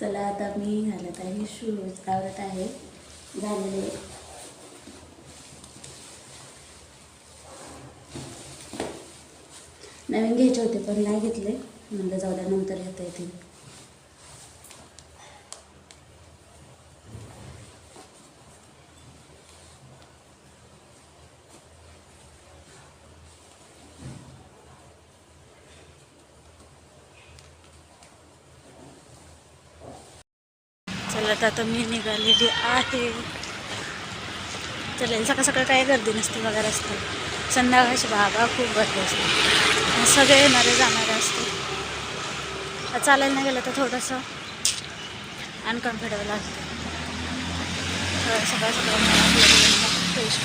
चला आता मी घालत आहे शूज आवडत आहे. झालेले. नवीन घ्यायचे होते पण नाही घेतले. म्हणलं जाऊ द्या नंतर घेता येतील. चला तर आता मी निघालेली आहे. चला सकाळ सकाळ काय गर्दी नसते वगैरे असते संध्याकाळची बाबा खूप गर्दी असते. सगळे येणारे जाणारे असते. चालेल चालायला नाही गेलं तर थोडंसं अनकम्फर्टेबल असतं तर सकाळ सकाळ मला आपलं फ्रेश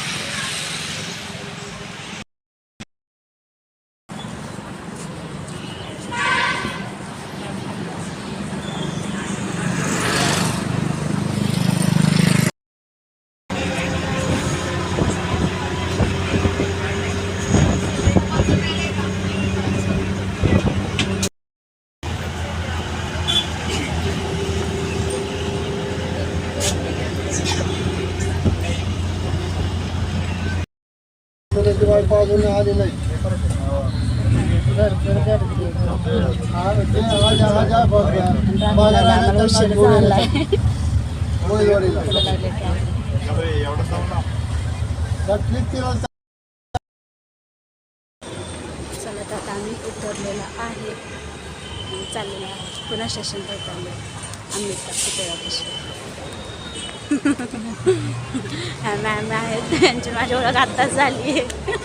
दिवाळी पाजून आली नाही भरपूर गर्दी आहे. हा, ते आवाज- आवाज आहे बघ. रांगेला लागला उशीर झालाय होळीवाडीला. पुढं लागले की आहे. तकलीफ केलं तर चला आता आम्ही उतरलेला आहे. आणि आहे. पुन्हा स्टेशनला उतरलो आम्ही मॅम आहेत. त्यांची माझी ओळख आत्ताच झाली आहे.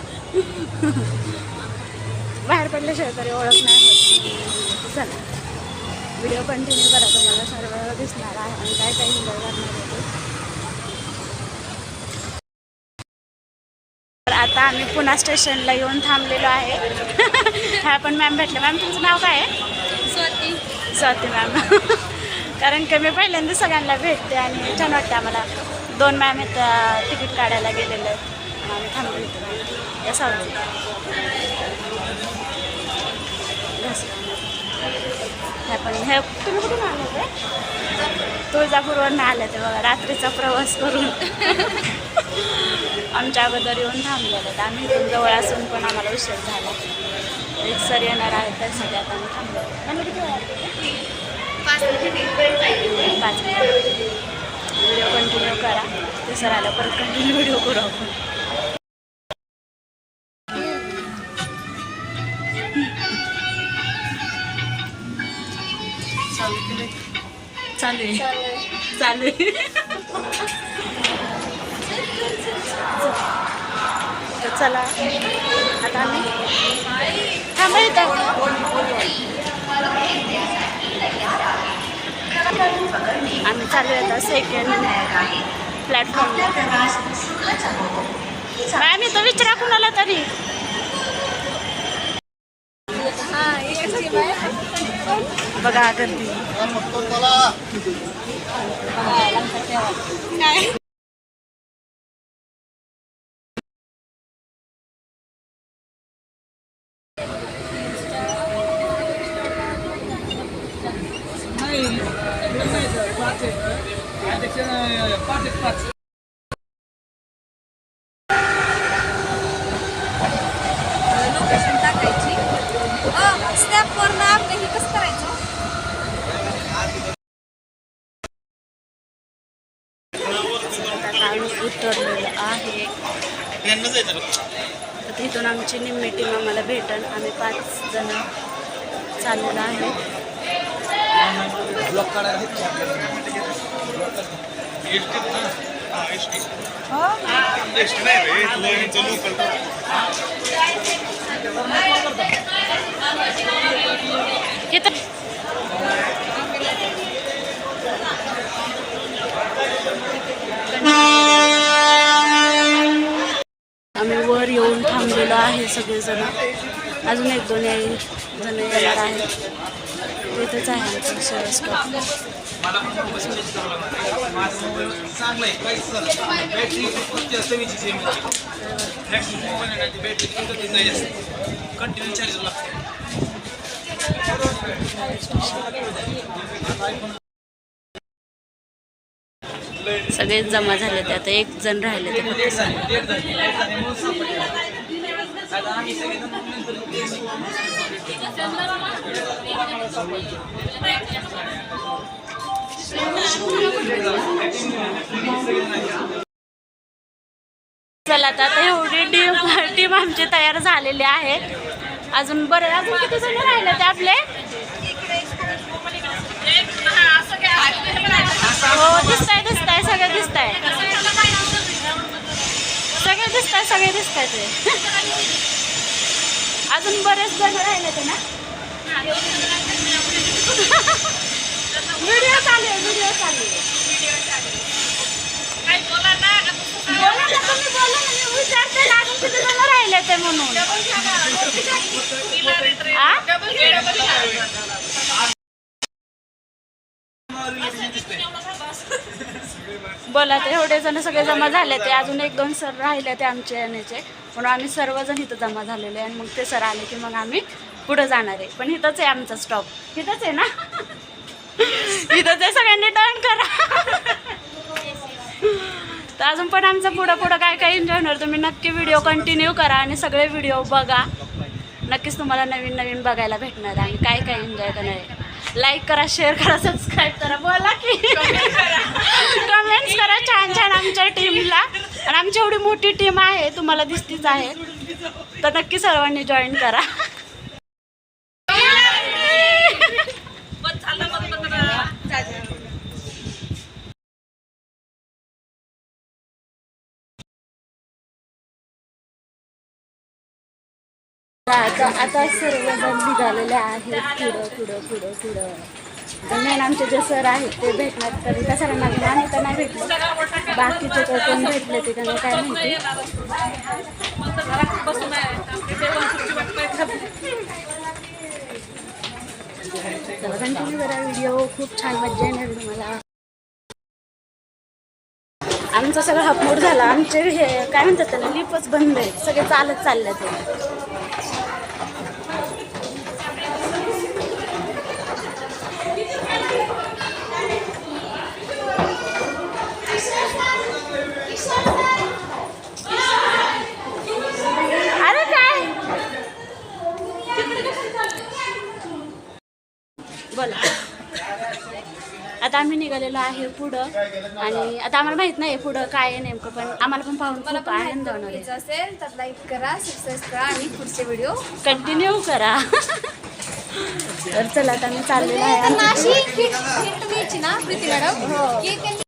बाहेर पडल्याशिवाय तरी ओळख नाही होत. चला. व्हिडिओ कंटिन्यू करा तुम्हाला सर्व दिसणार आहे आणि काय काय एन्जॉय करणार आहे ते. तर आता आम्ही पुन्हा स्टेशनला येऊन थांबलेलो आहे. ह्या पण मॅम भेटले. मॅम तुमचं नाव काय आहे? स्वाती. स्वाती मॅम कारण की मी पहिल्यांदा सगळ्यांना भेटते आणि छान वाटतं आम्हाला. दोन मॅम आहेत तिकीट काढायला गेलेले आम्ही थांबलो इथं. या सावली पण हे तुम्ही कुठून आले तुळजापूरवरून आले ते बघा रात्रीचा प्रवास करून आमच्या अगोदर येऊन थांबलेलं तर आम्ही इथून जवळ असून पण आम्हाला उशीर झाला एक सर येणार आहे त्यासाठी आता आम्ही थांबलो पाच मिनिट व्हिडिओ कंटिन्यू करा ते सर आलं परत कंटिन्यू व्हिडिओ करू आपण चालू आहे. चालू आहे. चला आता आम्ही थांबा आम्ही चालू आहे आता सेकंड प्लॅटफॉर्म मॅम इथं विचारा कुणाला तरी. बघा गर्दी लोकेशन टाकायची स्नॅपवर ना आपलं हे कसं करायचं आता उतरलेलो आहे. तर तिथून आमची निम्मी टीम आम्हाला भेटन. आम्ही पाच जण चाललेलो आहे. किती आम्ही वर येऊन थांबलेलो आहे सगळेजण. अजून एक दोन जण येणार आहेत. तिथेच आहे सगळेच जमा झाले ते आता. एक जण राहिले ते लेट चला आता एवढी डी टीम आमची तयार झालेली आहे. अजून बरं अजून किती जण राहिले ते आपले? हो दिसताय दिसताय सगळे दिसताय. सगळे दिसताय सगळे दिसताय ते. अजून बरेच जण राहिले ते ना व्हिडिओ चालू आहे व्हिडिओ चालू आहे. बोला ना तुम्ही बोला ना मी विचारते ना अजून किती जण राहिले ते म्हणून. आ? बोला ते एवढे जण सगळे जमा झाले ते. अजून एक दोन सर राहिले ते आमचे येण्याचे म्हणून आम्ही सर्वजण इथं जमा झालेले आहे आणि मग ते सर आले की मग आम्ही पुढं जाणार आहे. पण इथंच आहे आमचा स्टॉप इथंच आहे ना? इथंच आहे सगळ्यांनी टर्न करा. तर अजून पण आमचं पुढं पुढं काय काय एन्जॉय होणार तुम्ही नक्की व्हिडिओ कंटिन्यू करा आणि सगळे व्हिडिओ बघा. नक्कीच तुम्हाला नवीन नवीन बघायला भेटणार आहे आणि काय काय एन्जॉय करणार आहे. लाईक करा शेअर करा सबस्क्राईब करा. बोला की. कमेंट्स करा छान छान आमच्या टीमला आणि आमची एवढी मोठी टीम आहे तुम्हाला दिसतीच आहे. तर नक्की सर्वांनी जॉईन करा. आता आता सर्वजण निघालेले आहेत. पुढं पुढं पुढं पुढं. मेन आमचे जे सर आहेत ते भेटणार. तर त्या सरांना घेऊन आम्ही तर नाही भेटलो. बाकीचे तर कोण भेटले ते त्यांना काय माहिती. तर जरा व्हिडिओ खूप छान मज्जा येणार तुम्हाला. आमचा सगळं हापूर झाला. आमचे हे काय म्हणतात त्याला लिपच बंद आहे सगळे चालत चालले ते अरे काय बोला आता आम्ही निघालेलो आहे पुढं. आणि आता आम्हाला माहीत नाही पुढं काय आहे नेमकं पण आम्हाला पण पाहून मला खूप पण आनंद होणार आहे. असेल तर लाईक करा सबस्क्राईब करा आणि पुढचे व्हिडिओ कंटिन्यू करा. तर चला आता आम्ही चाललेलो आहे हिंट द्यायची ना प्रीती मॅडम. की त्यांनी